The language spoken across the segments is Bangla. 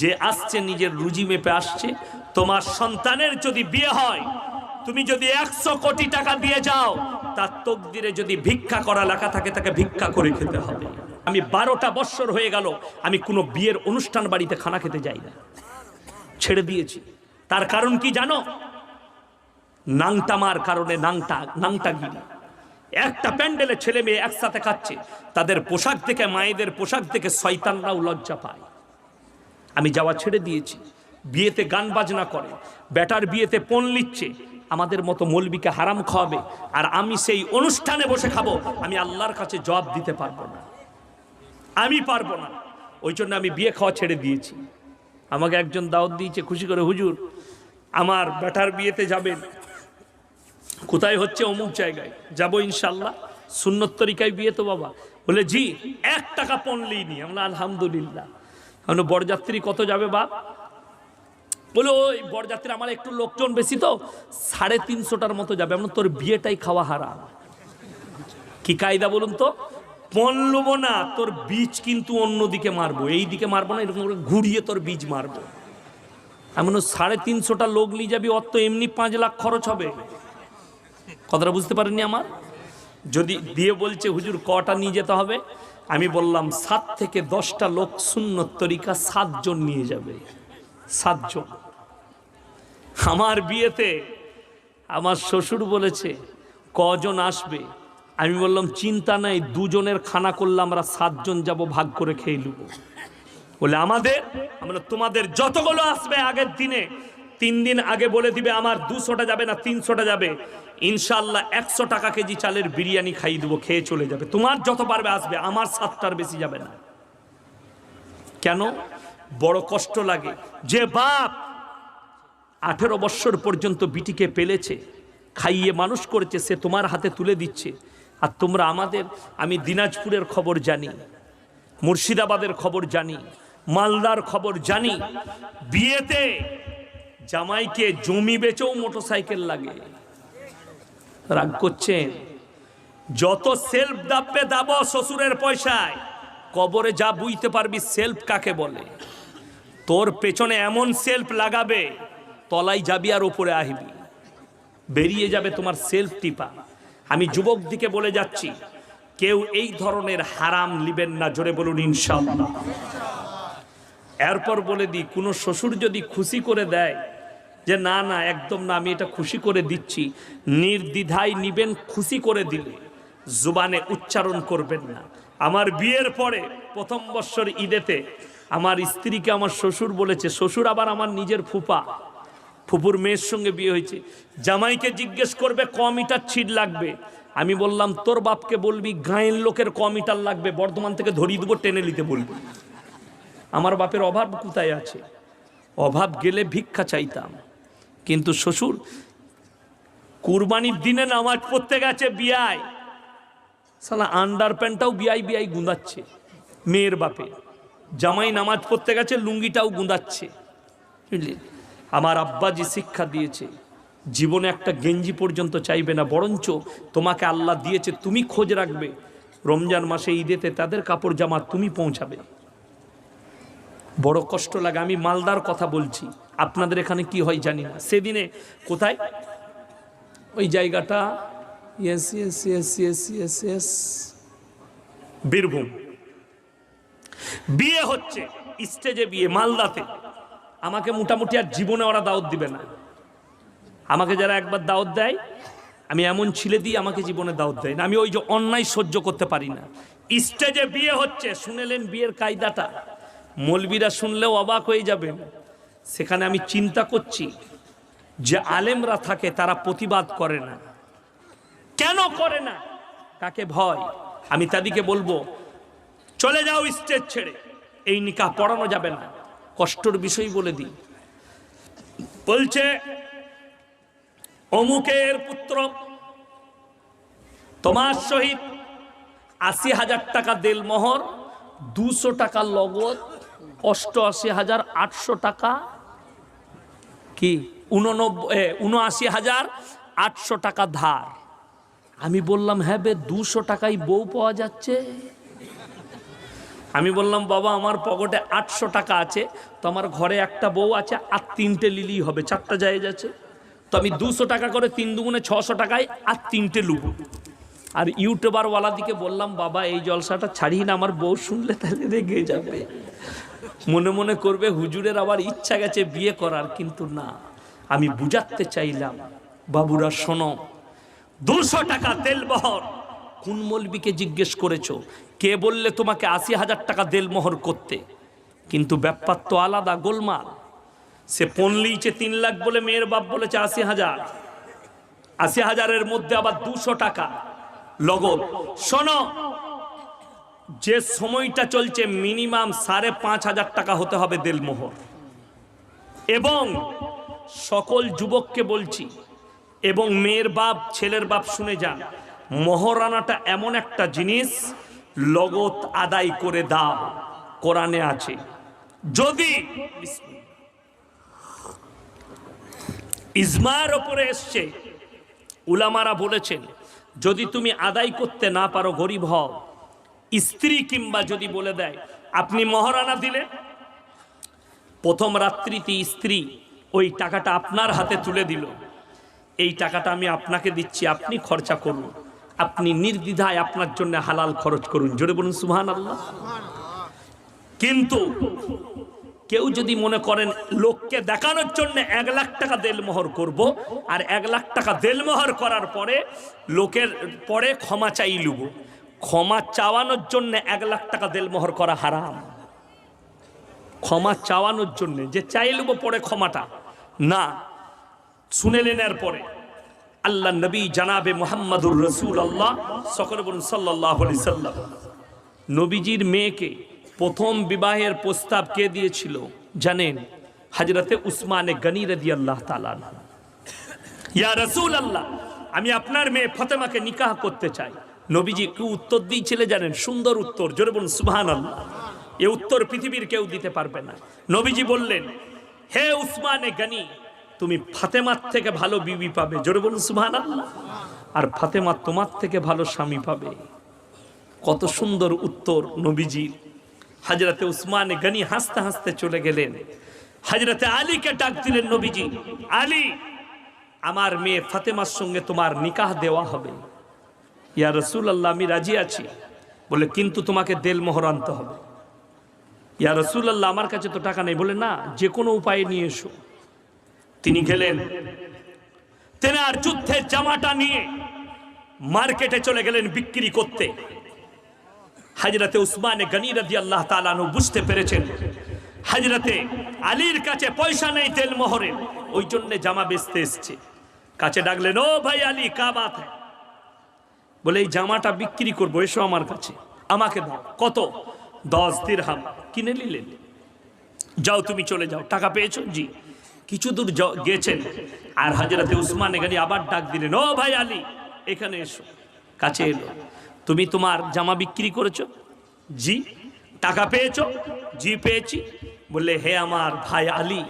যে আসছে নিজের রুজি মেপে আসছে, তোমার সন্তানের যদি বিয়ে হয়, তুমি যদি একশো কোটি টাকা দিয়ে যাও, তার তকদিরে যদি ভিক্ষা করা লেখা থাকে, তাকে ভিক্ষা করে খেতে হবে। আমি বারোটা বৎসর হয়ে গেল, আমি কোনো বিয়ের অনুষ্ঠান বাড়িতে খানা খেতে যাই না। ছেড়ে দিয়েছি। তার কারণ কি জানো? নাংটামার কারণে নাংটা নাংটাগিরি একটা প্যান্ডেলে ছেলে মেয়ে একসাথে খাচ্ছে, তাদের পোশাক থেকে মায়েদের পোশাক থেকে শয়তানরাও লজ্জা পায়। আমি যাওয়া ছেড়ে দিয়েছি। বিয়েতে গান বাজনা করে বেটার বিয়েতে পণ লিচ্ছে আমাদের মতো মৌলবিকে হারাম খাওয়াবে, আর আমি সেই অনুষ্ঠানে বসে খাব, আমি আল্লাহর কাছে জবাব দিতে পারব না। আমি পারব না। ওই জন্য আমি বিয়ে খাওয়া ছেড়ে দিয়েছি। আমাকে একজন দাওয়াত দিয়েছে, খুশি করে, হুজুর, আমার বেটার বিয়েতে যাবেন। কোথায় হচ্ছে অমুক জায়গায়? যাব ইনশাল্লাহ সুন্নত তরিকায় বিয়ে তো বাবা। বলে, জি, এক টাকা পণলেই নি আমরা, আলহামদুলিল্লাহ। আমরা বরযাত্রী কত যাবে বাপ? বলে, ওই বরযাত্রী আমার একটু লোকজন বেশি তো, সাড়ে তিনশোটার মতো যাবে। আমরা তোর বিয়েটাই খাওয়া হারাম। কি কায়দা বলুন তো? পণ লুবো না, তোর বীজ কিন্তু অন্যদিকে মারবো। এই দিকে মারবো না, এরকম ঘুরিয়ে তোর বীজ মারবো। এমন সাড়ে তিনশোটা লোক নিয়ে যাবি, অত এমনি পাঁচ লাখ খরচ হবে? কথাটা বুঝতে পারেননি আমার? যদি দিয়ে বলছে, হুজুর, কটা নিয়ে যেতে হবে? আমি বললাম, সাত থেকে দশটা লোক সুন্নত তরিকা সাতজন নিয়ে যাবে। সাতজন। আমার বিয়েতে আমার শ্বশুর বলেছে, কজন আসবে? আমি বললাম, চিন্তা নাই, দুজনের খানা করলে আমরা সাতজন যাব, ভাগ করে খেয়ে নেব। বলে, আমাদের? আমরা তোমাদের যতগুলো আসবে আগের দিনে, তিন দিন আগে বলে দিবে, আমার দুশোটা যাবে না, তিনশোটা যাবে। ইনশাল্লাহ একশো টাকা কেজি চালের বিরিয়ানি খাইয়ে দেবো, খেয়ে চলে যাবে। তোমার যত পারবে আসবে, আমার সাতটার বেশি যাবে না। কেন? বড় কষ্ট লাগে। যে বাপ আঠেরো বৎসর পর্যন্ত বিটিকে পেলেছে, খাইয়ে মানুষ করেছে, সে তোমার হাতে তুলে দিচ্ছে। আর তোমরা আমাদের, আমি দিনাজপুরের খবর জানি, মুর্শিদাবাদের খবর জানি, মালদার খবর জানি। বিয়েতে জামাইকে জমি বেচেও মোটরসাইকেল লাগে। রাগ করছেন। যত সেলফ দাববে দাব শ্বশুরের পয়সায়, কবরে যা বুঝতে পারবি সেলফ কাকে বলে? তোর পেছনে এমন সেলফ লাগাবে, তলাই যাবি আর ওপরে আহিবি। বেরিয়ে যাবে তোমার সেলফ টিপা। আমি যুবক দিকে বলে যাচ্ছি, কেউ এই ধরনের হারাম লিবেন না, জোরে বলুন ইনশাল্লাহ এরপর বলে দিই, কোনো শ্বশুর যদি খুশি করে দেয় যে না না, একদম না, আমি এটা খুশি করে দিচ্ছি। নির্দ্বিধায় নিবেন, খুশি করে দিলে জুবানে উচ্চারণ করবেন না। আমার বিয়ের পরে প্রথম বৎসর ঈদেতে আমার স্ত্রীকে আমার শ্বশুর বলেছে, শ্বশুর আবার আমার নিজের ফুপা। ফুপুর মেয়ের সঙ্গে বিয়ে হয়েছে। জামাইকে জিজ্ঞেস করবে, ক মিটার ছিট লাগবে? আমি বললাম, তোর বাপকে বলবি গাঁয়ের লোকের ক মিটার লাগবে, বর্ধমান থেকে ধরিয়ে দেবো, টেনে নিতে বলবি। আমার বাপের অভাব কোথায় আছে? অভাব গেলে ভিক্ষা চাইতাম। কিন্তু শ্বশুর, কুরবানির দিনে নামাজ পড়তে গেছে বিয়ায় সালা আন্ডার প্যান্টটাও বিয়াই বিয়াই গুঁদাচ্ছে। মেয়ের বাপে। জামাই নামাজ পড়তে গেছে, লুঙ্গিটাও গুঁদাচ্ছে। বুঝলি? আমার আব্বাজি শিক্ষা দিয়েছে, জীবনে একটা গেঞ্জি পর্যন্ত চাইবে না, বরঞ্চ তোমাকে আল্লাহ দিয়েছে, তুমি খোঁজ রাখবে। রমজান মাসে, ঈদেতে তাদের কাপড় জামা তুমি পৌঁছাবে। বড় কষ্ট লাগে, আমি মালদার কথা বলছি। আপনাদের এখানে কি হয় জানি না। সেদিনে কোথায়? ওই জায়গাটা বীরভূম। বিয়ে হচ্ছে স্টেজে বিয়ে, মালদাতে। আমাকে মোটামুটি আর জীবনে ওরা দাওয়াত দিবে না। আমাকে যারা একবার দাওয়াত দেয়, আমি এমন ছিলে দিই আমাকে জীবনে দাওয়াত দেয় না। আমি ওই যে অন্যায় সহ্য করতে পারি না। স্টেজে বিয়ে হচ্ছে, শুনেলেন বিয়ের কায়দাটা। মলবিরা শুনলেও অবাক হয়ে যাবেন। সেখানে আমি চিন্তা করছি যে আলেমরা থাকে তারা প্রতিবাদ করে না। কেন করে না? কাকে ভয়? আমি তাদেরকে বলব, চলে যাও স্টেজ ছেড়ে। এই নিকাহ পড়ানো যাবে না। কষ্টর বিষয় বলে দিই। বলছে, অমুকের পুত্র, তোমার সহিত আশি হাজার টাকা দেলমোহর, দুশো টাকা লগত অষ্টআশি হাজার আটশো টাকা কি? উননব্বই উনআশি হাজার আটশো টাকা ধার। আমি বললাম হ্যাঁ বে, দুশো টাকায় বউ পাওয়া যাচ্ছে। আমি বললাম, বাবা, আমার পকেটে আটশো টাকা আছে, তো আমার ঘরে একটা বউ আছে আর তিনটে লিলি হবে, চারটা জায়েজ আছে। তো আমি দুশো টাকা করে তিন দুগুণে ছশো টাকায় আর তিনটে লুব। আর ইউটিউবারওয়ালা দিকে বললাম, বাবা, এই জলসাটা ছাড়িয়ে না, আমার বউ শুনলে তাহলে রেগে যাবে। মনে মনে করবে, হুজুরের আবার ইচ্ছা গেছে বিয়ে করার, কিন্তু না। আমি বুঝাতে চাইলাম, বাবুরা, শোনো, দুশো টাকা তেল বহর কোন মলবিকে জিজ্ঞেস করেছ? কে বললে তোমাকে আশি হাজার টাকা দেলমোহর করতে? কিন্তু ব্যাপার তো আলাদা, গোলমাল। সে পনলিছে তিন লাখ বলে মেয়ের বাপ বলেছে আশি হাজার। আশি হাজারের মধ্যে আবার দুশো টাকা। লগত শোনো যে সময়টা চলছে মিনিমাম সাড়ে পাঁচ হাজার টাকা হতে হবে দেলমোহর। এবং সকল যুবককে বলছি, এবং মেয়ের বাপ, ছেলের বাপ শুনে যান, মহারানাটা এমন একটা জিনিস লগত আদায় করে দাও, কোরআনে আছে। যদি ইজমার ওপরে এসছে, উলামারা বলেছেন, যদি তুমি আদায় করতে না পারো, গরিব হও। স্ত্রী কিংবা যদি বলে দেয়, আপনি মহারানা দিলে প্রথম রাত্রিতে স্ত্রী ওই টাকাটা আপনার হাতে তুলে দিল। এই টাকাটা আমি আপনাকে দিচ্ছি, আপনি খরচা করুন। আপনি নির্দ্বিধায় আপনার জন্য হালাল খরচ করুন। জোরে বলুন সুহান আল্লাহ কিন্তু কেউ যদি মনে করেন, লোককে দেখানোর জন্য এক লাখ টাকা দেলমোহর করব আর এক লাখ টাকা দেলমোহর করার পরে লোকের পরে ক্ষমা চাই লুব। ক্ষমা চাওয়ানোর জন্য এক লাখ টাকা দেলমোহর করা হারাম। ক্ষমা চাওয়ানোর জন্য, যে চাইলব পরে ক্ষমাটা, না, শুনে নেনার পরে আল্লাহ নবী জানাবে মোহাম্মদুর রসুল আল্লাহ সকলে বলুন সাল্লাহ সাল্লাম। নবীজির মেয়েকে প্রথম বিবাহের প্রস্তাব কে দিয়েছিল জানেন? হাজরতে উসমানে গনি রদি আল্লাহ তালান ইয়া রসুল আল্লাহ আমি আপনার মেয়ে ফতেমাকে নিকাহ করতে চাই। নবীজি কি উত্তর দিয়েছিলে জানেন? সুন্দর উত্তর, জোরে বলুন সুবহান এ উত্তর পৃথিবীর কেউ দিতে পারবে না। নবীজি বললেন, হে উসমানে গনি, তুমি ফাতেমার থেকে ভালো বিবি পাবে। জোরে বলুন সুবহান আর ফাতেমা তোমার থেকে ভালো স্বামী পাবে। কত সুন্দর উত্তর নবীজির হাজরতে উসমানে গনি হাসতে হাসতে চলে গেলেন। হাজরতে আলীকে ডাক দিলেন নবীজি, আলী, আমার মেয়ে ফাতেমার সঙ্গে তোমার নিকাহ দেওয়া হবে। ইয়া রসুল আল্লাহ আমি রাজি আছি। বলে, কিন্তু তোমাকে দেল মোহর আনতে হবে। ইয়া রসুল আল্লাহ আমার কাছে তো টাকা নেই। বলে, না যে কোনো উপায়ে নিয়ে এসো। তিনি গেলেন। তেনার যুদ্ধের জামাটা নিয়ে মার্কেটে চলে গেলেন বিক্রি করতে। হাজরতে উসমানে গনি রাজি আল্লাহ তালানু বুঝতে পেরেছেন, হাজরতে আলীর কাছে পয়সা নেই তেল মোহরের, ওই জন্য জামা বেচতে এসছে। কাছে ডাকলেন, ও ভাই আলী কা বাত হ্যায়? বলে, এই জামাটা বিক্রি করব, এসো আমার কাছে। আমাকে দাও। কত? দশ দিরহাম। কিনে নিলেন যাও, তুমি চলে যাও। টাকা পেয়েছ? জি। কিছু দূর গেছেন। আর হাজরাতে উসমান এখানে আবার ডাক দিলেন, ও ভাই আলী, এখানে এসো। কাছে এলো। তুমি তোমার জামা বিক্রি করেছ? জি। টাকা পেয়েছ? জি, পেয়েছি। বললে, হে আমার ভাই আলী,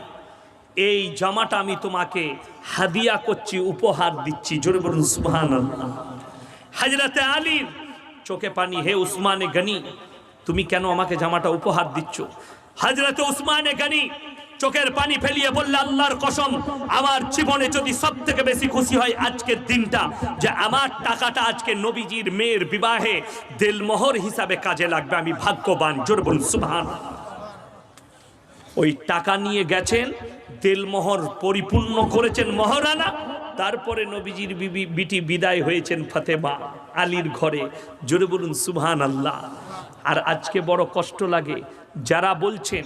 এই জামাটা আমি তোমাকে হাদিয়া করছি, উপহার দিচ্ছি। জোরে বলুন সুবহান হাজরাতে আলীর চোখে পানি, হে উসমানে গনি, তুমি কেন আমাকে জামাটা উপহার দিচ্ছ? হাজরাতে উসমানে গনি, চোখের পানি ফেলিয়ে বললে, আল্লাহর কসম, আমার জীবনে যদি সব থেকে বেশি খুশি হয় আজকের দিনটা, যে আমার টাকাটা আজকে নবীজির মেয়ের বিবাহে দেলমোহর হিসাবে কাজে লাগবে, আমি ভাগ্যবান, জোর বলুন সুবহান ওই টাকা নিয়ে গেছেন তেলমোহর পরিপূর্ণ করেছেন মহারানা তারপরে নবীজির বিবি বিটি বিদায় হয়েছেন ফাতেমা আলীর ঘরে। জোরে বলুন সুবহান আল্লাহ আর আজকে বড় কষ্ট লাগে, যারা বলছেন,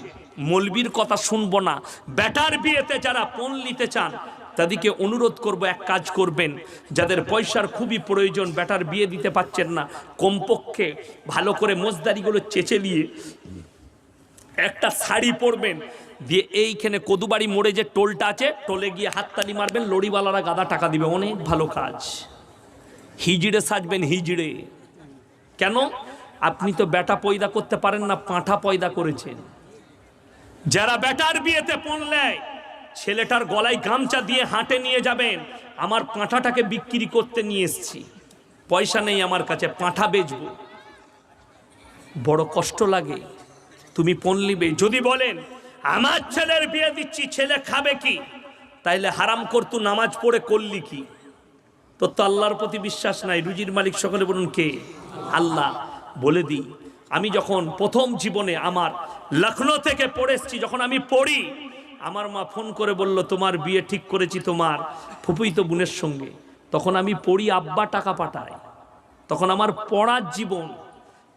মলবির কথা শুনব না, ব্যাটার বিয়েতে যারা পণ নিতে চান, তাদেরকে অনুরোধ করব, এক কাজ করবেন, যাদের পয়সার খুবই প্রয়োজন, ব্যাটার বিয়ে দিতে পাচ্ছেন না, কমপক্ষে ভালো করে মোজদারিগুলো চেঁচে নিয়ে একটা শাড়ি পরবেন দিয়ে এইখানে কদুবাড়ি মোড়ে যে টোলটা আছে, টোলে গিয়ে হাততালি মারবেন, লড়িওয়ালারা গাদা টাকা দিবে। অনেক ভালো কাজ। হিজড়ে সাজবেন, হিজড়ে। কেন? আপনি তো বেটা পয়দা করতে পারেন না, পাঁঠা পয়দা করেছেন। যারা বেটার বিয়েতে পড়লেয় ছেলেটার গলায় গামছা দিয়ে হাঁটে নিয়ে যাবেন। আমার পাঁঠাটাকে বিক্রি করতে নিয়ে এসছি। পয়সা নেই আমার কাছে, পাঁঠা বেচবো। বড় কষ্ট লাগে। তুমি পণ নিবে। যদি বলেন আমার ছেলের বিয়ে দিচ্ছি, ছেলে খাবে কি? তাইলে হারাম করতু নামাজ পড়ে করলি কি? তোর তো আল্লাহর প্রতি বিশ্বাস নাই, রুজির মালিক সকলে বলুন কে? আল্লাহ। বলে দিই, আমি যখন প্রথম জীবনে আমার লখনৌ থেকে পড়েছি যখন আমি পড়ি, আমার মা ফোন করে বলল, তোমার বিয়ে ঠিক করেছি তোমার ফুপুইত বোনের সঙ্গে। তখন আমি পড়ি, আব্বা টাকা পাঠায়। তখন আমার পড়ার জীবন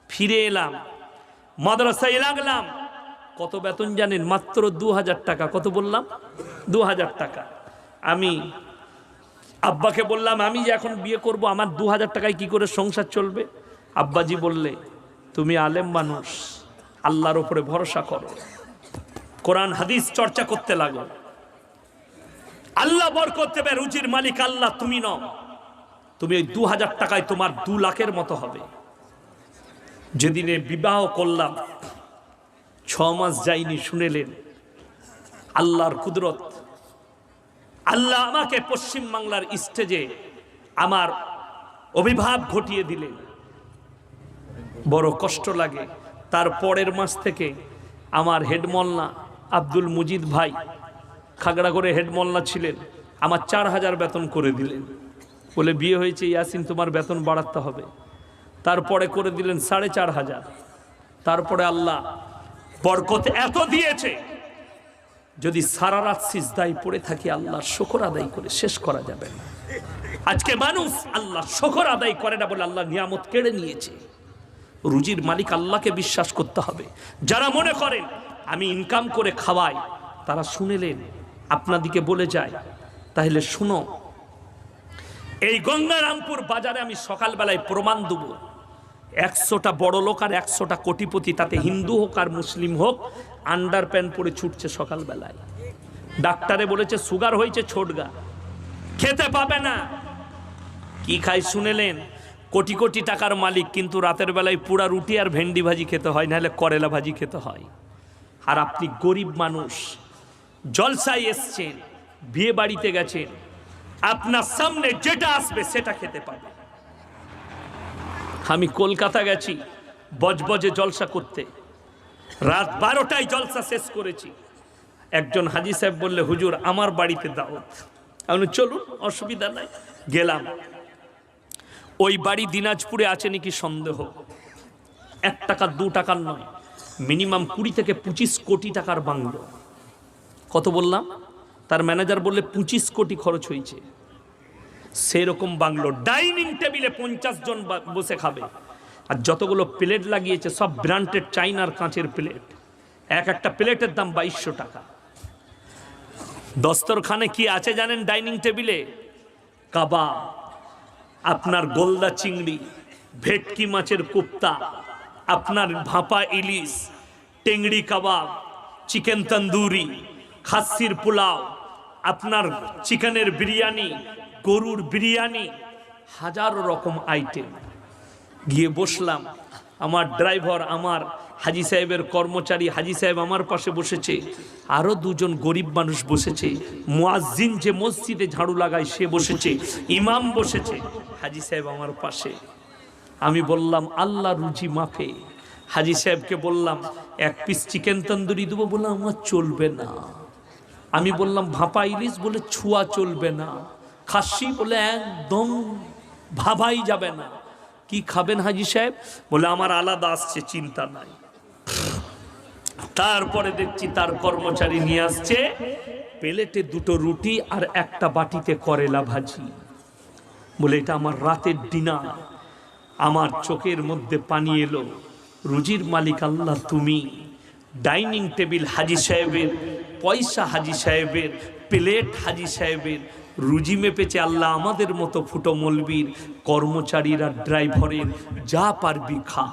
ফিরে এলাম, মাদ্রাসায় লাগলাম কত বেতন জানেন? মাত্র দু হাজার টাকা। কত বললাম? দু হাজার টাকা। আমি আব্বাকে বললাম, আমি যে এখন বিয়ে করব, আমার দু হাজার টাকায় কি করে সংসার চলবে? আব্বাজি বললে, তুমি আলেম মানুষ, আল্লাহর ওপরে ভরসা করো। কোরআন, হাদিস চর্চা করতে লাগো। আল্লাহ বর করতে পারে রুচির মালিক আল্লাহ, তুমি নও। তুমি ওই দু হাজার টাকায় তোমার দু লাখের মতো হবে। যেদিনে বিবাহ করলাম ছ মাস যাইনি, শুনেলেন। আল্লাহর কুদরত। আল্লাহ আমাকে পশ্চিম বাংলার স্টেজে আমার অভিভাব ঘটিয়ে দিলেন। বড় কষ্ট লাগে। তার পরের মাস থেকে আমার হেডমল্লা আব্দুল মুজিদ ভাই খাগড়া করে হেডমল্লা ছিলেন, আমার চার হাজার বেতন করে দিলেন। বলে, বিয়ে হয়েছে ইয়াসিন, তোমার বেতন বাড়াতে হবে। তারপরে করে দিলেন সাড়ে চার হাজার। তারপরে আল্লাহ বরকত এত দিয়েছে। যদি সারা রাত সিজদাই পড়ে থাকি, আল্লাহর শকর আদায় করে শেষ করা যাবে না। আজকে মানুষ আল্লাহ শকর আদায় করে না বলে আল্লাহ নিয়ামত কেড়ে নিয়েছে। রুজির মালিক আল্লাহকে বিশ্বাস করতে হবে। যারা মনে করেন, আমি ইনকাম করে খাওয়াই, তারা শুনেলেন, আপনাদিকে বলে যায়, তাহলে শুনো, এই গঙ্গারামপুর বাজারে আমি সকালবেলায় প্রমাণ দেবো। একশোটা বড় লোক আর একশোটা কোটিপতি, তাতে হিন্দু হোক আর মুসলিম হোক আন্ডার প্যান্ট পরে ছুটছে সকালবেলায়। ডাক্তারে বলেছে সুগার হয়েছে ছোটগা খেতে পাবে না। কি খাই শুনেলেন? কোটি কোটি টাকার মালিক, কিন্তু রাতের বেলায় পুরা রুটি আর ভেন্ডি ভাজি খেতে হয়, নাহলে করেলা ভাজি খেতে হয়। আর আপনি গরিব মানুষ, জলসায় এসছেন, বিয়ে বাড়িতে গেছেন, আপনার সামনে যেটা আসবে সেটা খেতে পাবে। আমি কলকাতা গেছি বজবজে জলসা করতে। রাত বারোটায় জলসা শেষ করেছি। একজন হাজি সাহেব বললে, হুজুর, আমার বাড়িতে দাওয়াত। আমি চলুন, অসুবিধা নাই। গেলাম। ওই বাড়ি দিনাজপুরে আছে নাকি সন্দেহ? এক টাকা, দু টাকার নয়, মিনিমাম কুড়ি থেকে পঁচিশ কোটি টাকার বাংলো। কত বললাম? তার ম্যানেজার বললে, পঁচিশ কোটি খরচ হয়েছে। সেরকম বাংলো। ডাইনিং টেবিলে পঞ্চাশ জন বসে খাবে। আর যতগুলো প্লেট লাগিয়েছে, সব ব্র্যান্ডেড চাইনার কাঁচের প্লেট। এক একটা প্লেটের দাম বাইশশো টাকা। দস্তরখানে কি আছে জানেন ডাইনিং টেবিলে? কাবাব, আপনার গোলদা চিংড়ি, ভেটকি মাছের কোপ্তা, আপনার ভাপা ইলিশ, টেংড়ি কাবাব, চিকেন তন্দুরি, খাসির পোলাও, আপনার চিকেনের বিরিয়ানি গরুর বিরিয়ানি হাজারো রকম আইটেম গিয়ে বসলাম, আমার ড্রাইভার আমার, হাজি সাহেবের কর্মচারী, হাজি সাহেব আমার পাশে বসেছে আরও দুজন গরিব মানুষ বসেছে, মুয়াজ্জিন যে মসজিদে ঝাড়ু লাগায় সে বসেছে, ইমাম বসেছে, হাজি সাহেব আমার পাশে। আমি বললাম, আল্লাহ রুজি মাফে। হাজি সাহেবকে বললাম, এক পিস চিকেন তন্দুরি দেবো বললাম আমার চলবে না। আমি বললাম, ভাপা ইলিশ বলে ছুয়া চলবে না। খাসি বলে একদম ভাবাই যাবে না। কি খাবেন হাজি সাহেব? বলে, আমার আলাদা আসছে, চিন্তা নাই। তারপরে দেখছি তার কর্মচারী নিয়ে আসছে, প্লেটে দুটো রুটি আর একটা বাটিতে করেলা ভাজি। বলে, এটা আমার রাতের ডিনার। আমার চোখের মধ্যে পানি এলো। রুজির মালিক আল্লাহ, তুমি ডাইনিং টেবিল হাজি সাহেবের, পয়সা হাজি সাহেবের, প্লেট হাজি সাহেবের রুজি মেপেছে আল্লাহ আমাদের মতো ফুটো মলবির কর্মচারীর ড্রাইভারের যা পারবি খা।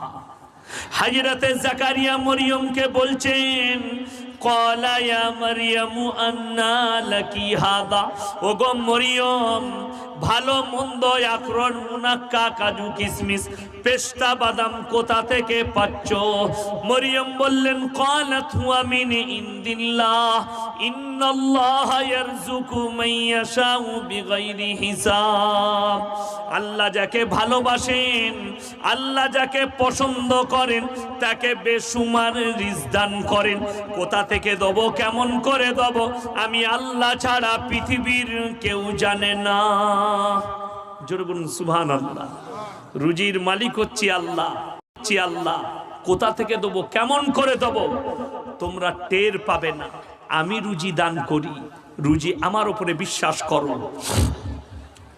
হাজরাতে জাকারিয়া মরিয়মকে বলছেন কলায়া মারিয়ামু আন্না লাকি হাদা? ওগো মরিয়ম ভালো মন্দ আখরণ মুনাক্কা, কাজু, কিসমিস। পেস্তা, বাদাম, কোথা থেকে পাচ্ছ? মরিয়ম বললেন, কালাত হুয়া মিন ইন্দিল্লাহ। ইন্নাল্লাহ ইয়ারযুকু মান ইয়াশাউ বিগাইরি হিসাব। আল্লাহ যাকে ভালোবাসেন, আল্লাহ যাকে পছন্দ করেন, তাকে বেসুমার রিজদান করেন। কোথা থেকে দেব, কেমন করে দেব, আমি আল্লাহ ছাড়া পৃথিবীর কেউ জানে না। বলুন আল্লাহ রুজির মালিক হচ্ছি আল্লাহ হচ্ছি আল্লাহ। কোথা থেকে দেবো, কেমন করে দেব? তোমরা টের পাবে না, আমি রুজি দান করি, রুজি আমার উপরে বিশ্বাস করো।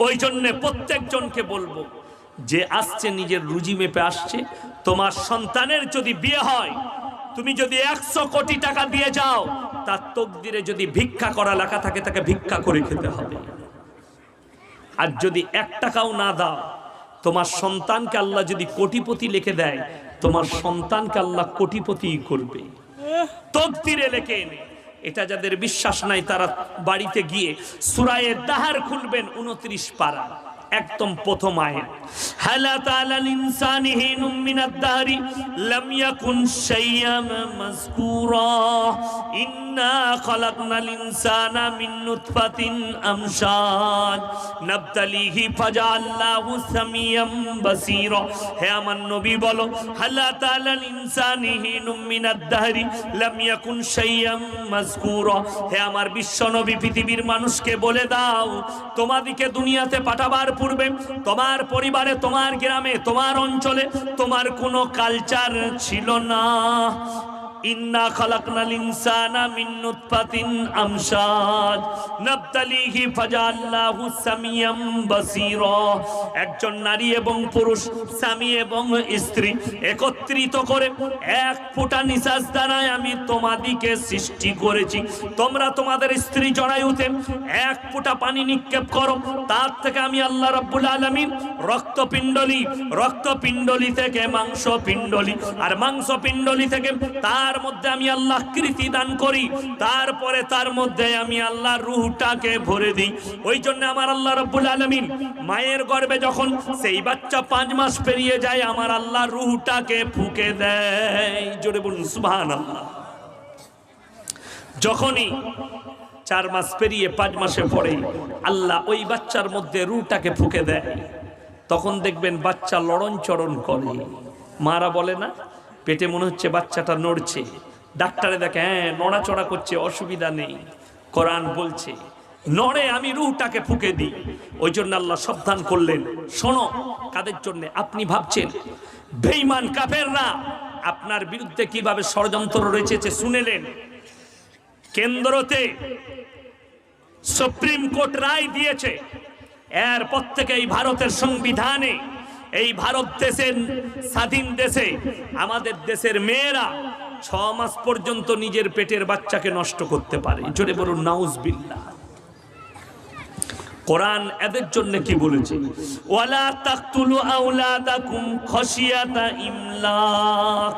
ওই জন্যে প্রত্যেকজনকে বলব, যে আসছে নিজের রুজি মেপে আসছে, তোমার সন্তানের যদি বিয়ে হয়, তুমি যদি একশো কোটি টাকা দিয়ে যাও, তার তকদিরে যদি ভিক্ষা করা লেখা থাকে, তাকে ভিক্ষা করে খেতে হবে। আর যদি এক টাকাও না দাও তোমার সন্তানকে আল্লাহ যদি কোটিপতি লিখে দেয় তোমার সন্তানকে আল্লাহ কোটিপতি করবে। তকদিরে লেখে এনে এটা যাদের বিশ্বাস নাই তারা বাড়িতে গিয়ে সুরায়ে দাহার খুলবেন উনত্রিশ পাড়া একদম প্রথম আয়াত। হালা তাআলাল ইনসানি হিনুম মিনাদ দাহরি লাম ইয়াকুন শাইয়াম মাযকুরা ইন্না খালাকনাল ইনসানা মিন নুতফাতিন আমশাজ নাবতালিহি ফাজআলনাহু সামিয়াম বাসীরা হে আমার নবী বলো হালা তাআলাল ইনসানি হিনুম মিনাদ দাহরি লাম ইয়াকুন শাইয়াম মাযকুরা হে আমার বিশ্ব নবী, পৃথিবীর মানুষকে বলে দাও, তোমাদিকে দুনিয়াতে পাঠাবার পূর্বে, তোমার পরিবারে তোমার গ্রামে তোমার অঞ্চলে তোমার কোনো কালচার ছিল না। ইন্না খালাকনাল ইনসানা মিন নুতফাতিন আমশাজ নাবতালিহি ফাজাল্লাহু সামিয়াম বাসীরা। একজন নারী এবং পুরুষ, স্বামী এবং স্ত্রী একত্রিত করে এক ফোঁটা নিঃশ্বাস দ্বারাই আমি তোমাদিকে সৃষ্টি করেছি। তোমরা তোমাদের স্ত্রী জড়ায়ুতে এক ফোঁটা পানি নিক্ষেপ করো। তার থেকে আমি আল্লাহ রাব্বুল আলামিন রক্তপিণ্ডলি রক্তপিণ্ডলি থেকে মাংস পিণ্ডলি আর মাংস পিণ্ডলি থেকে তার মধ্যে আমি আল্লাহ কৃতি দান করি, তারপরে তার মধ্যে আমি আল্লাহ রুহটাকে ভরে দিই। ওই জন্য আমার আল্লাহ রব্বুল আলমিন মায়ের গর্ভে যখন সেই বাচ্চা পাঁচ মাস পেরিয়ে যায়, আমার আল্লাহ রুহটাকে ফুকে দেয়। জোরে বলুন সুবহান আল্লাহ যখনই চার মাস পেরিয়ে পাঁচ মাসে পরে আল্লাহ ওই বাচ্চার মধ্যে রুটাকে ফুকে দেয়। তখন দেখবেন বাচ্চা লড়ন চড়ন করে। মারা বলে না? পেটে মনে হচ্ছে বাচ্চাটা নড়ছে। ডাক্তারে দেখে হ্যাঁ নড়াচড়া করছে, অসুবিধা নেই। কোরআন বলছে, নড়ে, আমি রুহটাকে ফুকে দিই। ওই জন্য আল্লাহ সাবধান করলেন। শোনো, কাদের জন্য? আপনি ভাবছেন, বেঈমান কাফেররা আপনার বিরুদ্ধে কীভাবে ষড়যন্ত্র রয়েছে শুনেলেন? কেন্দ্রতে সুপ্রিম কোর্ট রায় দিয়েছে, এরপর থেকে এই ভারতের সংবিধানে এই ভারত দেশের স্বাধীন দেশে আমাদের দেশের মেয়েরা ছ মাস পর্যন্ত নিজের পেটের বাচ্চাকে নষ্ট করতে পারে। জোরে বলুন নাউজ নাউজবিল্লাহ। কোরআন এদের জন্য কি বলেছে? ওয়ালা তাকতুলু আওলাদাকুম খশিয়াতা ইমলাক।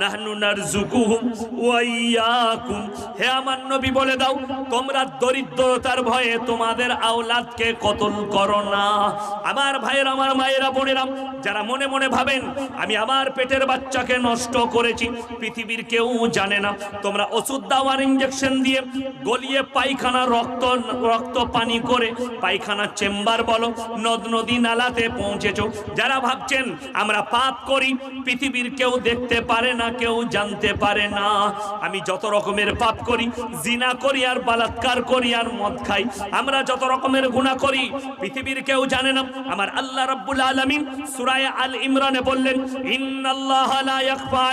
নাহনু নারজুকুহুম ওয়া ইয়াকুম। হে আমার নবী বলে দাও, তোমরা দরিদ্রতার ভয়ে তোমাদের আওলাদকে কতল করো না। আমার ভাইয়ের, আমার মায়েরা, বোনেরা, যারা মনে মনে ভাবেন, আমি আমার পেটের বাচ্চাকে নষ্ট করেছি, পৃথিবীর কেউ জানে না। তোমরা ওষুধ দাও আর ইঞ্জেকশন দিয়ে গলিয়ে পায়খানা রক্ত রক্ত পানি করে পায়খানা চেম্বার বলো, নদ নদী নালাতে পৌঁছেছ। যারা ভাবছেন, আমরা পাপ করি, পৃথিবীর কেউ দেখতে পারে না, কেউ জানতে পারে না। আমি যত রকমের পাপ করি, জিনা করি আর বালাৎকার করি আর মদ খাই। আমরা যত রকমের গুনাহ করি, পৃথিবীর কেউ জানে না। আমার আল্লাহ রাব্বুল আলামিন সূরা আল ইমরানে বললেন, ইন্নাল্লাহ লা ইয়াখফা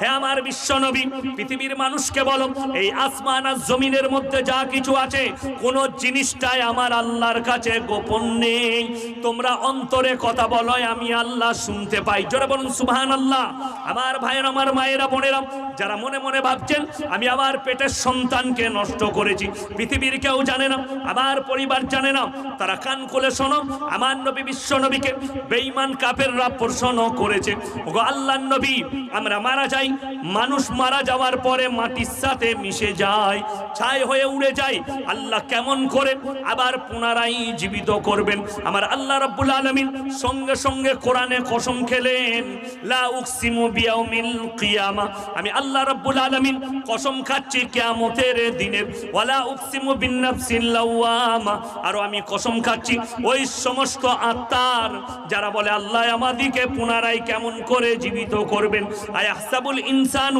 হে আমার বিশ্ব নবী পৃথিবীর মানুষকে বলো, এই আসমান আর জমিনের মধ্যে যা কিছু আছে, কোন জিনিসটাই আমার আল্লাহর কাছে গোপন নেই। তোমরা অন্তরে কথা বলো, আমি আল্লাহ শুনতে পাই। জোরে বলুন সুবহান আল্লাহ আমার ভাইয়ের, আমার মায়েরা, বোনেরা, যারা মনে মনে ভাবছেন, আমি আমার পেটের সন্তানকে নষ্ট করেছি। পৃথিবীর কেউ জানে না, আমার পরিবার জানে না। তারা কান খুলে শোনো, আমার নবী বিশ্ব নবীকে বেঈমান কাফেররা প্রশ্ন করেছে। ওগো আল্লাহর নবী, আমরা মারা যাই, মানুষ মারা যাওয়ার পরে মাটির সাথে মিশে যায়। ছাই হয়ে উড়ে যায় আল্লাহ কেমন করে আবার পুনরায় জীবিত করবেন? আমার আল্লাহ রাব্বুল আলামিন সঙ্গে সঙ্গে কোরআনে কসম খেলেন, লা উকসিমু বিয়াউমিল কিয়ামা। আমি আল্লাহ রাব্বুল আলামিন কসম খাচ্ছি কিয়ামতের দিনের ওয়ালা উকসিমু বিন নাফসিল লাওয়ামা। আর আমি কসম খাচ্ছি, ওই সমস্ত আত্মার যারা বলে, আল্লাহ আমাদিকে পুনরায় কেমন করে জীবিত করবেন? আয়াহসাবুল ইনসানু